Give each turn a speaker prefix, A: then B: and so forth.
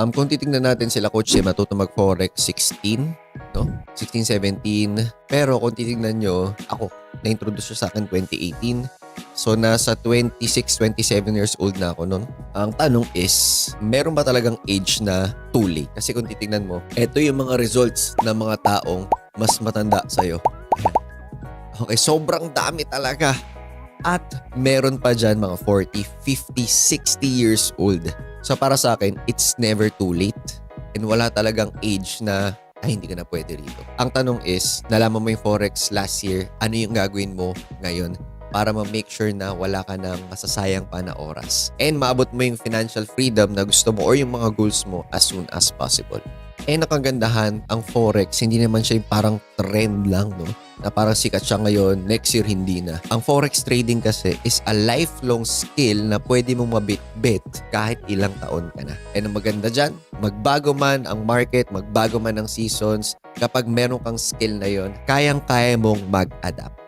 A: Um, kung titingnan natin sila, Coach Sim, matuto mag-forex 16, no? 16, 17. Pero kung titingnan nyo, ako, na-introduce sa akin 2018. So, nasa 26, 27 years old na ako noon. Ang tanong is, meron ba talagang age na too late? Kasi kung titingnan mo, ito yung mga results ng mga taong mas matanda sa'yo. Okay, sobrang dami talaga. At meron pa dyan mga 40, 50, 60 years old. So para sa akin, it's never too late. And wala talagang age na ay hindi ka na pwede rito. Ang tanong is, nalaman mo yung Forex last year, ano yung gagawin mo ngayon para ma-make sure na wala ka ng masasayang pa na oras. And maabot mo yung financial freedom na gusto mo or yung mga goals mo as soon as possible. And nakagandahan, ang Forex, hindi naman siya yung parang trend lang, no? na parang sikat siya ngayon, next year hindi na. Ang forex trading kasi is a lifelong skill na pwede mong mabit-bit kahit ilang taon ka na. And ang maganda dyan, magbago man ang market, magbago man ang seasons, kapag meron kang skill na yon, kayang-kaya mong mag-adapt.